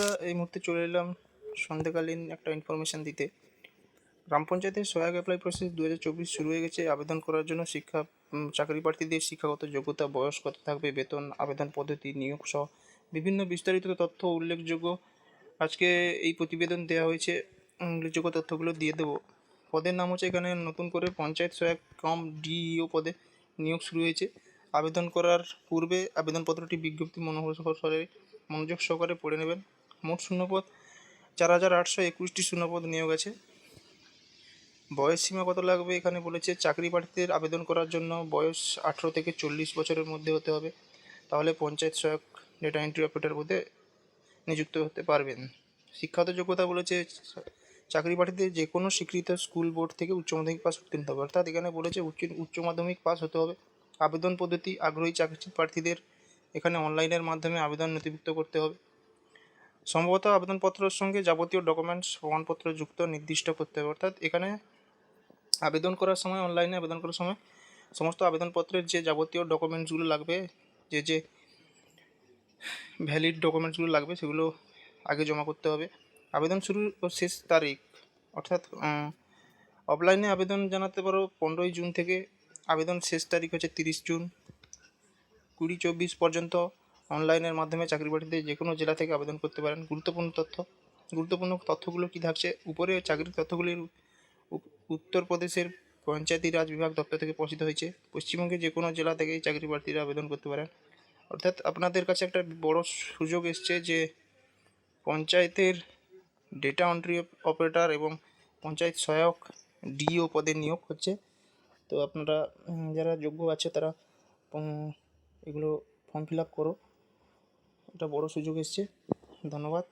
বন্ধুরা, এই মুহূর্তে চলে এলাম সন্ধ্যাকালীন একটা ইনফরমেশান দিতে। গ্রাম পঞ্চায়েতের সহায়ক অ্যাপ্লাই প্রসেস দু হাজার চব্বিশ শুরু হয়ে গেছে। আবেদন করার জন্য শিক্ষা চাকরি প্রার্থীদের শিক্ষাগত যোগ্যতা, বয়স কত থাকবে, বেতন, আবেদন পদ্ধতি, নিয়োগ সহ বিভিন্ন বিস্তারিত তথ্য উল্লেখযোগ্য। আজকে এই প্রতিবেদন দেওয়া হয়েছে। উল্লেখযোগ্য তথ্যগুলো দিয়ে দেবো। পদের নাম হচ্ছে এখানে নতুন করে পঞ্চায়েত সহায়ক কম ডিইও পদে নিয়োগ শুরু হয়েছে। আবেদন করার পূর্বে আবেদনপত্রটি বিজ্ঞপ্তি মনোহরে মনোযোগ সহকারে পড়ে নেবেন। মোট শূন্যপদ। চার হাজার আটশো একুশটি শূন্যপদ নিয়োগ আছে। বয়স সীমা কত লাগবে এখানে বলেছে। চাকরি প্রার্থীদের আবেদন করার জন্য বয়স আঠেরো থেকে চল্লিশ বছরের মধ্যে হতে হবে। তাহলে পঞ্চায়েত সহায়ক ডেটা এন্ট্রি অপারেটর পদে নিযুক্ত হতে পারবেন। শিক্ষাগত যোগ্যতা বলেছে, চাকরি প্রার্থীদের যে কোনো স্বীকৃত স্কুল বোর্ড থেকে উচ্চ মাধ্যমিক পাস উত্তীর্ণ হবে। অর্থাৎ এখানে বলেছে উচ্চ উচ্চ মাধ্যমিক পাস হতে হবে। আবেদন পদ্ধতি, আগ্রহী চাকরি প্রার্থীদের এখানে অনলাইনের মাধ্যমে আবেদন নথিভুক্ত করতে হবে। সম্ভবত আবেদনপত্রের সঙ্গে যাবতীয় ডকুমেন্টস প্রমাণপত্র যুক্ত, নির্দিষ্ট করতে হবে। অর্থাৎ এখানে আবেদন করার সময় অনলাইনে আবেদন করার সময় সমস্ত আবেদনপত্রের যে যাবতীয় ডকুমেন্টসগুলো লাগবে, যে যে ভ্যালিড ডকুমেন্টসগুলো লাগবে, সেগুলো আগে জমা করতে হবে। আবেদন শুরুর ও শেষ তারিখ, অর্থাৎ অফলাইনে আবেদন জানাতে পারো, পনেরোই জুন থেকে আবেদন শেষ তারিখ হচ্ছে তিরিশ জুন। কুড়ি চব্বিশ পর্যন্ত অনলাইনের মাধ্যমে চাকরি প্রার্থীদের যে কোনো জেলা থেকে আবেদন করতে পারেন। গুরুত্বপূর্ণ তথ্য, গুরুত্বপূর্ণ তথ্যগুলো কী থাকছে? উপরে চাকরির তথ্যগুলির উত্তরপ্রদেশের পঞ্চায়েতি রাজ বিভাগ দপ্তর থেকে প্রচিত হয়েছে। পশ্চিমবঙ্গে যে কোনো জেলা থেকেই চাকরি প্রার্থীরা আবেদন করতে পারেন। অর্থাৎ আপনাদের কাছে একটা বড় সুযোগ এসছে যে পঞ্চায়েতের ডেটা এন্ট্রি অপারেটর এবং পঞ্চায়েত সহায়ক ডিও পদে নিয়োগ হচ্ছে। তো আপনারা যারা যোগ্য আছে তারা এগুলো ফর্ম ফিল আপ করো। এটা বড় সুযোগ এসছে। ধন্যবাদ।